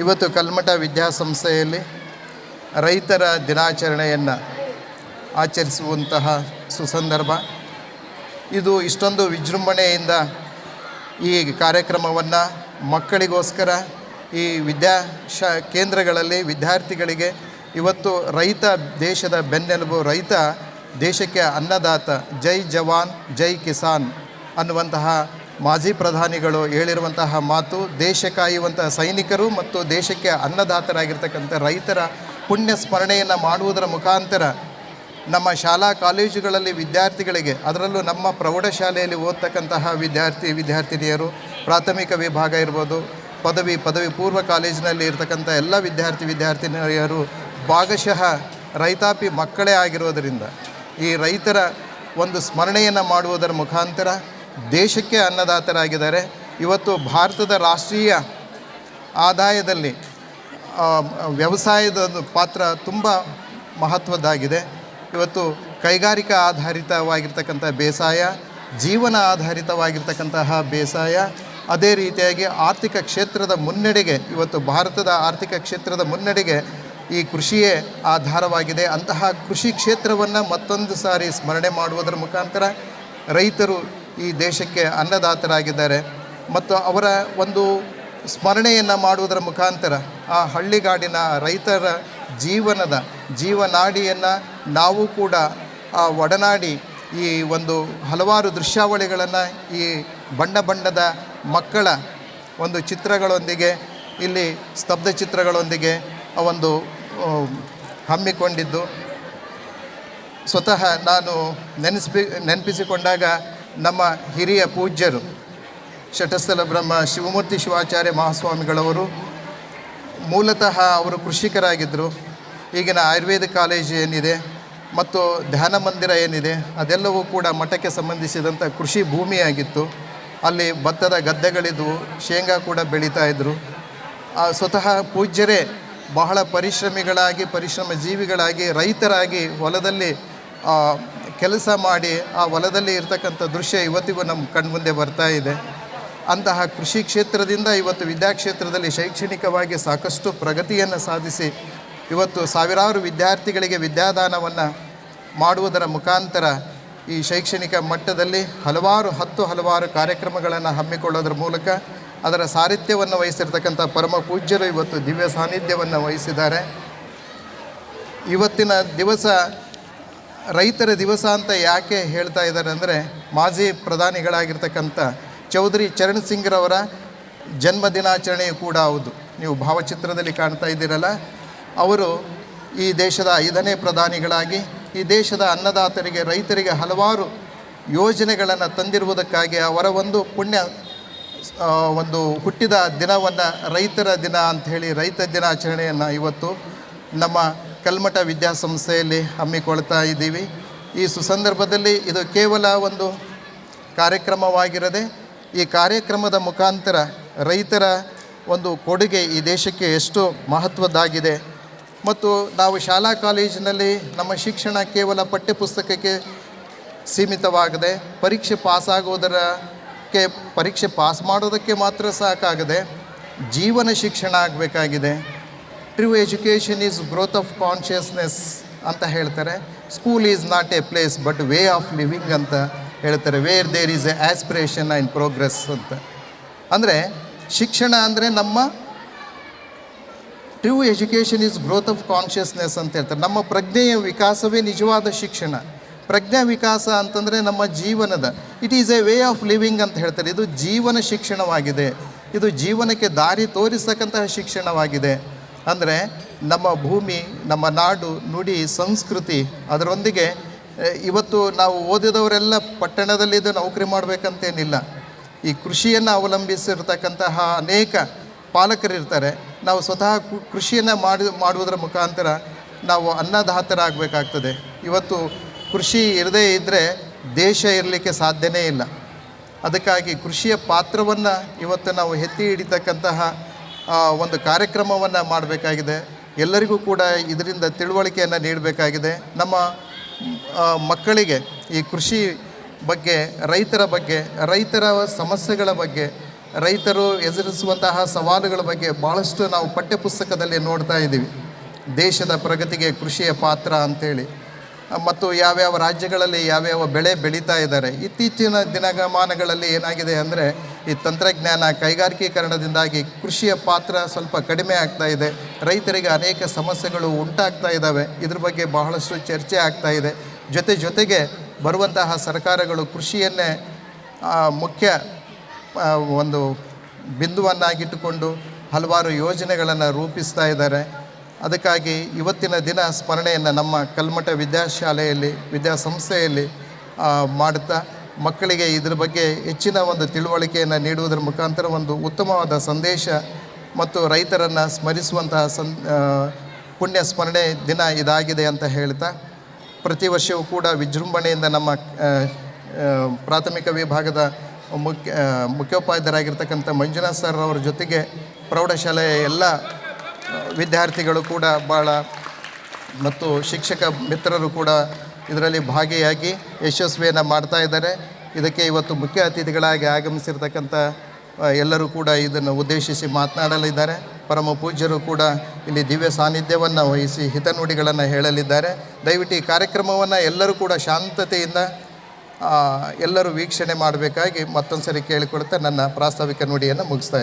ಇವತ್ತು ಕಲ್ಮಠ ವಿದ್ಯಾಸಂಸ್ಥೆಯಲ್ಲಿ ರೈತರ ದಿನಾಚರಣೆಯನ್ನು ಆಚರಿಸುವಂತಹ ಸುಸಂದರ್ಭ. ಇದು ಇಷ್ಟೊಂದು ವಿಜೃಂಭಣೆಯಿಂದ ಈ ಕಾರ್ಯಕ್ರಮವನ್ನು ಮಕ್ಕಳಿಗೋಸ್ಕರ ಈ ವಿದ್ಯಾ ಶ ಕೇಂದ್ರಗಳಲ್ಲಿ ವಿದ್ಯಾರ್ಥಿಗಳಿಗೆ ಇವತ್ತು ರೈತ ದೇಶದ ಬೆನ್ನೆಲುಬು, ರೈತ ದೇಶಕ್ಕೆ ಅನ್ನದಾತ ಜೈ ಜವಾನ್, ಜೈ ಕಿಸಾನ್ ಅನ್ನುವಂತಹ ಮಾಜಿ ಪ್ರಧಾನಿಗಳು ಹೇಳಿರುವಂತಹ ಮಾತು ದೇಶ ಕಾಯುವಂತಹ ಸೈನಿಕರು ಮತ್ತು ದೇಶಕ್ಕೆ ಅನ್ನದಾತರಾಗಿರ್ತಕ್ಕಂಥ ರೈತರ ಪುಣ್ಯ ಸ್ಮರಣೆಯನ್ನು ಮಾಡುವುದರ ಮುಖಾಂತರ ನಮ್ಮ ಶಾಲಾ ಕಾಲೇಜುಗಳಲ್ಲಿ ವಿದ್ಯಾರ್ಥಿಗಳಿಗೆ, ಅದರಲ್ಲೂ ನಮ್ಮ ಪ್ರೌಢಶಾಲೆಯಲ್ಲಿ ಓದ್ತಕ್ಕಂತಹ ವಿದ್ಯಾರ್ಥಿ, ವಿದ್ಯಾರ್ಥಿನಿಯರು, ಪ್ರಾಥಮಿಕ ವಿಭಾಗ ಇರ್ಬೋದು, ಪದವಿ ಪದವಿ ಪೂರ್ವ ಕಾಲೇಜಿನಲ್ಲಿ ಇರ್ತಕ್ಕಂಥ ಎಲ್ಲ ವಿದ್ಯಾರ್ಥಿ, ವಿದ್ಯಾರ್ಥಿನಿಯರು ಭಾಗಶಃ ರೈತಾಪಿ ಮಕ್ಕಳೇ ಆಗಿರೋದರಿಂದ ಈ ರೈತರ ಒಂದು ಸ್ಮರಣೆಯನ್ನು ಮಾಡುವುದರ ಮುಖಾಂತರ ದೇಶಕ್ಕೆ ಅನ್ನದಾತರಾಗಿದ್ದಾರೆ. ಇವತ್ತು ಭಾರತದ ರಾಷ್ಟ್ರೀಯ ಆದಾಯದಲ್ಲಿ ವ್ಯವಸಾಯದ ಪಾತ್ರ ತುಂಬ ಮಹತ್ವದ್ದಾಗಿದೆ. ಇವತ್ತು ಕೈಗಾರಿಕಾ ಆಧಾರಿತವಾಗಿರ್ತಕ್ಕಂಥ ಬೇಸಾಯ, ಜೀವನ ಆಧಾರಿತವಾಗಿರ್ತಕ್ಕಂತಹ ಬೇಸಾಯ, ಅದೇ ರೀತಿಯಾಗಿ ಆರ್ಥಿಕ ಕ್ಷೇತ್ರದ ಮುನ್ನಡೆಗೆ, ಇವತ್ತು ಭಾರತದ ಆರ್ಥಿಕ ಕ್ಷೇತ್ರದ ಮುನ್ನಡೆಗೆ ಈ ಕೃಷಿಯೇ ಆಧಾರವಾಗಿದೆ. ಅಂತಹ ಕೃಷಿ ಕ್ಷೇತ್ರವನ್ನು ಮತ್ತೊಂದು ಸಾರಿ ಸ್ಮರಣೆ ಮಾಡುವುದರ ಮುಖಾಂತರ ರೈತರು ಈ ದೇಶಕ್ಕೆ ಅನ್ನದಾತರಾಗಿದ್ದಾರೆ. ಮತ್ತು ಅವರ ಒಂದು ಸ್ಮರಣೆಯನ್ನು ಮಾಡುವುದರ ಮುಖಾಂತರ ಆ ಹಳ್ಳಿಗಾಡಿನ ರೈತರ ಜೀವನದ ಜೀವನಾಡಿಯನ್ನು ನಾವು ಕೂಡ ಆ ಒಡನಾಡಿ ಈ ಒಂದು ಹಲವಾರು ದೃಶ್ಯಾವಳಿಗಳನ್ನು ಈ ಬಣ್ಣ ಬಣ್ಣದ ಮಕ್ಕಳ ಒಂದು ಚಿತ್ರಗಳೊಂದಿಗೆ, ಇಲ್ಲಿ ಸ್ತಬ್ಧ ಚಿತ್ರಗಳೊಂದಿಗೆ ಒಂದು ಹಮ್ಮಿಕೊಂಡಿದ್ದು. ಸ್ವತಃ ನಾನು ನೆನೆಸ್ಬಿ ನೆನಪಿಸಿಕೊಂಡಾಗ ನಮ್ಮ ಹಿರಿಯ ಪೂಜ್ಯರು ಶಟಸ್ಥಲ ಬ್ರಹ್ಮ ಶಿವಮೂರ್ತಿ ಶಿವಾಚಾರ್ಯ ಮಹಾಸ್ವಾಮಿಗಳವರು ಮೂಲತಃ ಅವರು ಕೃಷಿಕರಾಗಿದ್ದರು. ಈಗಿನ ಆಯುರ್ವೇದ ಕಾಲೇಜ್ ಏನಿದೆ ಮತ್ತು ಧ್ಯಾನ ಮಂದಿರ ಏನಿದೆ ಅದೆಲ್ಲವೂ ಕೂಡ ಮಠಕ್ಕೆ ಸಂಬಂಧಿಸಿದಂಥ ಕೃಷಿ ಭೂಮಿಯಾಗಿತ್ತು. ಅಲ್ಲಿ ಭತ್ತದ ಗದ್ದೆಗಳಿದ್ದವು ಶೇಂಗಾ ಕೂಡ ಬೆಳೀತಾ ಇದ್ದರು. ಸ್ವತಃ ಪೂಜ್ಯರೇ ಬಹಳ ಪರಿಶ್ರಮಿಗಳಾಗಿ, ಪರಿಶ್ರಮ ಜೀವಿಗಳಾಗಿ, ರೈತರಾಗಿ ಹೊಲದಲ್ಲಿ ಕೆಲಸ ಮಾಡಿ ಆ ಹೊಲದಲ್ಲಿ ಇರ್ತಕ್ಕಂಥ ದೃಶ್ಯ ಇವತ್ತಿಗೂ ನಮ್ಮ ಕಣ್ಮುಂದೆ ಬರ್ತಾ ಇದೆ. ಅಂತಹ ಕೃಷಿ ಕ್ಷೇತ್ರದಿಂದ ಇವತ್ತು ವಿದ್ಯಾಕ್ಷೇತ್ರದಲ್ಲಿ ಶೈಕ್ಷಣಿಕವಾಗಿ ಸಾಕಷ್ಟು ಪ್ರಗತಿಯನ್ನು ಸಾಧಿಸಿ, ಇವತ್ತು ಸಾವಿರಾರು ವಿದ್ಯಾರ್ಥಿಗಳಿಗೆ ವಿದ್ಯಾದಾನವನ್ನು ಮಾಡುವುದರ ಮುಖಾಂತರ ಈ ಶೈಕ್ಷಣಿಕ ಮಟ್ಟದಲ್ಲಿ ಹಲವಾರು, ಹತ್ತು ಹಲವಾರು ಕಾರ್ಯಕ್ರಮಗಳನ್ನು ಹಮ್ಮಿಕೊಳ್ಳೋದ್ರ ಮೂಲಕ ಅದರ ಸಾರಥ್ಯವನ್ನು ವಹಿಸಿರ್ತಕ್ಕಂಥ ಪರಮ ಪೂಜ್ಯರು ಇವತ್ತು ದಿವ್ಯ ಸಾನ್ನಿಧ್ಯವನ್ನು ವಹಿಸಿದ್ದಾರೆ. ಇವತ್ತಿನ ದಿವಸ ರೈತರ ದಿವಸ ಅಂತ ಯಾಕೆ ಹೇಳ್ತಾ ಇದ್ದಾರೆ ಅಂದರೆ ಮಾಜಿ ಪ್ರಧಾನಿಗಳಾಗಿರ್ತಕ್ಕಂಥ ಚೌಧರಿ ಚರಣ್ ಸಿಂಗ್ರವರ ಜನ್ಮ ದಿನಾಚರಣೆಯು ಕೂಡ ಹೌದು. ನೀವು ಭಾವಚಿತ್ರದಲ್ಲಿ ಕಾಣ್ತಾ ಇದ್ದೀರಲ್ಲ, ಅವರು ಈ ದೇಶದ ಐದನೇ ಪ್ರಧಾನಿಗಳಾಗಿ, ಈ ದೇಶದ ಅನ್ನದಾತರಿಗೆ, ರೈತರಿಗೆ ಹಲವಾರು ಯೋಜನೆಗಳನ್ನು ತಂದಿರುವುದಕ್ಕಾಗಿ ಅವರ ಒಂದು ಪುಣ್ಯ ಒಂದು ಹುಟ್ಟಿದ ದಿನವನ್ನು ರೈತರ ದಿನ ಅಂಥೇಳಿ ರೈತ ದಿನಾಚರಣೆಯನ್ನು ಇವತ್ತು ನಮ್ಮ ಕಲ್ಮಠ ವಿದ್ಯಾಸಂಸ್ಥೆಯಲ್ಲಿ ಹಮ್ಮಿಕೊಳ್ತಾ ಇದ್ದೀವಿ. ಈ ಸುಸಂದರ್ಭದಲ್ಲಿ ಇದು ಕೇವಲ ಒಂದು ಕಾರ್ಯಕ್ರಮವಾಗಿರದೆ, ಈ ಕಾರ್ಯಕ್ರಮದ ಮುಖಾಂತರ ರೈತರ ಒಂದು ಕೊಡುಗೆ ಈ ದೇಶಕ್ಕೆ ಎಷ್ಟು ಮಹತ್ವದ್ದಾಗಿದೆ. ಮತ್ತು ನಾವು ಶಾಲಾ ಕಾಲೇಜಿನಲ್ಲಿ ನಮ್ಮ ಶಿಕ್ಷಣ ಕೇವಲ ಪಠ್ಯಪುಸ್ತಕಕ್ಕೆ ಸೀಮಿತವಾಗದೆ, ಪರೀಕ್ಷೆ ಪಾಸಾಗೋದರಕ್ಕೆ, ಪರೀಕ್ಷೆ ಪಾಸ್ ಮಾಡೋದಕ್ಕೆ ಮಾತ್ರ ಸಾಕಾಗದೆ, ಜೀವನ ಶಿಕ್ಷಣ ಆಗಬೇಕಾಗಿದೆ. True education is growth of consciousness ಅಂತ ಹೇಳ್ತಾರೆ. School is not a place but way of living ಅಂತ ಹೇಳ್ತಾರೆ. Where there is a aspiration and progress ಅಂತ. ಅಂದರೆ ಶಿಕ್ಷಣ ಅಂದರೆ ನಮ್ಮ true education is growth of consciousness ಅಂತ ಹೇಳ್ತಾರೆ. ನಮ್ಮ ಪ್ರಜ್ಞೆಯ ವಿಕಾಸವೇ ನಿಜವಾದ ಶಿಕ್ಷಣ. ಪ್ರಜ್ಞಾ ವಿಕಾಸ ಅಂತಂದರೆ ನಮ್ಮ ಜೀವನದ. It is a way of living ಅಂತ ಹೇಳ್ತಾರೆ. ಇದು ಜೀವನ ಶಿಕ್ಷಣವಾಗಿದೆ. ಇದು ಜೀವನಕ್ಕೆ ದಾರಿ ತೋರಿಸ್ತಕ್ಕಂತಹ ಶಿಕ್ಷಣವಾಗಿದೆ. ಅಂದರೆ ನಮ್ಮ ಭೂಮಿ, ನಮ್ಮ ನಾಡು, ನುಡಿ, ಸಂಸ್ಕೃತಿ ಅದರೊಂದಿಗೆ ಇವತ್ತು ನಾವು ಓದಿದವರೆಲ್ಲ ಪಟ್ಟಣದಲ್ಲಿದ್ದು ನೌಕರಿ ಮಾಡಬೇಕಂತೇನಿಲ್ಲ. ಈ ಕೃಷಿಯನ್ನು ಅವಲಂಬಿಸಿರ್ತಕ್ಕಂತಹ ಅನೇಕ ಪಾಲಕರಿರ್ತಾರೆ. ನಾವು ಸ್ವತಃ ಕೃಷಿಯನ್ನು ಮಾಡಿ, ಮಾಡುವುದರ ಮುಖಾಂತರ ನಾವು ಅನ್ನದಾತರಾಗಬೇಕಾಗ್ತದೆ. ಇವತ್ತು ಕೃಷಿ ಇರದೇ ಇದ್ದರೆ ದೇಶ ಇರಲಿಕ್ಕೆ ಸಾಧ್ಯನೇ ಇಲ್ಲ. ಅದಕ್ಕಾಗಿ ಕೃಷಿಯ ಪಾತ್ರವನ್ನು ಇವತ್ತು ನಾವು ಎತ್ತಿ ಹಿಡಿತಕ್ಕಂತಹ ಒಂದು ಕಾರ್ಯಕ್ರಮವನ್ನು ಮಾಡಬೇಕಾಗಿದೆ. ಎಲ್ಲರಿಗೂ ಕೂಡ ಇದರಿಂದ ತಿಳುವಳಿಕೆಯನ್ನು ನೀಡಬೇಕಾಗಿದೆ. ನಮ್ಮ ಮಕ್ಕಳಿಗೆ ಈ ಕೃಷಿ ಬಗ್ಗೆ ರೈತರ ಬಗ್ಗೆ ರೈತರ ಸಮಸ್ಯೆಗಳ ಬಗ್ಗೆ ರೈತರು ಎದುರಿಸುವಂತಹ ಸವಾಲುಗಳ ಬಗ್ಗೆ ಭಾಳಷ್ಟು ನಾವು ಪಠ್ಯಪುಸ್ತಕದಲ್ಲಿ ನೋಡ್ತಾ ಇದ್ದೀವಿ. ದೇಶದ ಪ್ರಗತಿಗೆ ಕೃಷಿಯ ಪಾತ್ರ ಅಂತೇಳಿ. ಆ, ಮತ್ತು ಯಾವ್ಯಾವ ರಾಜ್ಯಗಳಲ್ಲಿ ಯಾವ್ಯಾವ ಬೆಳೆ ಬೆಳೀತಾ ಇದ್ದಾರೆ. ಇತ್ತೀಚಿನ ದಿನಗಮಾನಗಳಲ್ಲಿ ಏನಾಗಿದೆ ಅಂದರೆ ಈ ತಂತ್ರಜ್ಞಾನ ಕೈಗಾರಿಕೀಕರಣದಿಂದಾಗಿ ಕೃಷಿಯ ಪಾತ್ರ ಸ್ವಲ್ಪ ಕಡಿಮೆ ಆಗ್ತಾ ಇದೆ. ರೈತರಿಗೆ ಅನೇಕ ಸಮಸ್ಯೆಗಳು ಉಂಟಾಗ್ತಾ ಇದ್ದಾವೆ ಇದ್ರ ಬಗ್ಗೆ ಬಹಳಷ್ಟು ಚರ್ಚೆ ಆಗ್ತಾ ಇದೆ. ಜೊತೆ ಜೊತೆಗೆ ಬರುವಂತಹ ಸರ್ಕಾರಗಳು ಕೃಷಿಯನ್ನೇ ಮುಖ್ಯ ಒಂದು ಬಿಂದುವನ್ನಾಗಿಟ್ಟುಕೊಂಡು ಹಲವಾರು ಯೋಜನೆಗಳನ್ನು ರೂಪಿಸ್ತಾ ಇದ್ದಾರೆ. ಅದಕ್ಕಾಗಿ ಇವತ್ತಿನ ದಿನ ಸ್ಮರಣೆಯನ್ನು ನಮ್ಮ ಕಲ್ಮಠ ವಿದ್ಯಾಶಾಲೆಯಲ್ಲಿ, ವಿದ್ಯಾಸಂಸ್ಥೆಯಲ್ಲಿ ಮಾಡುತ್ತಾ ಮಕ್ಕಳಿಗೆ ಇದ್ರ ಬಗ್ಗೆ ಹೆಚ್ಚಿನ ಒಂದು ತಿಳುವಳಿಕೆಯನ್ನು ನೀಡುವುದರ ಮುಖಾಂತರ ಒಂದು ಉತ್ತಮವಾದ ಸಂದೇಶ ಮತ್ತು ರೈತರನ್ನು ಸ್ಮರಿಸುವಂತಹ ಸಂ ಪುಣ್ಯ ಸ್ಮರಣೆ ದಿನ ಇದಾಗಿದೆ ಅಂತ ಹೇಳ್ತಾ, ಪ್ರತಿ ವರ್ಷವೂ ಕೂಡ ವಿಜೃಂಭಣೆಯಿಂದ ನಮ್ಮ ಪ್ರಾಥಮಿಕ ವಿಭಾಗದ ಮುಖ್ಯ ಮುಖ್ಯೋಪಾಧ್ಯಾಯರಾಗಿರ್ತಕ್ಕಂಥ ಮಂಜುನಾಥ್ ಸರ್ ಅವರ ಜೊತೆಗೆ ಪ್ರೌಢಶಾಲೆಯ ಎಲ್ಲ ವಿದ್ಯಾರ್ಥಿಗಳು ಕೂಡ ಭಾಳ ಮತ್ತು ಶಿಕ್ಷಕ ಮಿತ್ರರು ಕೂಡ ಇದರಲ್ಲಿ ಭಾಗಿಯಾಗಿ ಯಶಸ್ವಿಯನ್ನು ಮಾಡ್ತಾ ಇದ್ದಾರೆ. ಇದಕ್ಕೆ ಇವತ್ತು ಮುಖ್ಯ ಅತಿಥಿಗಳಾಗಿ ಆಗಮಿಸಿರ್ತಕ್ಕಂಥ ಎಲ್ಲರೂ ಕೂಡ ಇದನ್ನು ಉದ್ದೇಶಿಸಿ ಮಾತನಾಡಲಿದ್ದಾರೆ. ಪರಮ ಪೂಜ್ಯರು ಕೂಡ ಇಲ್ಲಿ ದಿವ್ಯ ಸಾನ್ನಿಧ್ಯವನ್ನು ವಹಿಸಿ ಹಿತನುಡಿಗಳನ್ನು ಹೇಳಲಿದ್ದಾರೆ. ದಯವಿಟ್ಟು ಈ ಕಾರ್ಯಕ್ರಮವನ್ನು ಎಲ್ಲರೂ ಕೂಡ ಶಾಂತತೆಯಿಂದ ಎಲ್ಲರೂ ವೀಕ್ಷಣೆ ಮಾಡಬೇಕಾಗಿ ಮತ್ತೊಂದು ಸರಿ ಕೇಳಿಕೊಳ್ತಾ ನನ್ನ ಪ್ರಾಸ್ತಾವಿಕ ನುಡಿಯನ್ನು ಮುಗಿಸ್ತಾ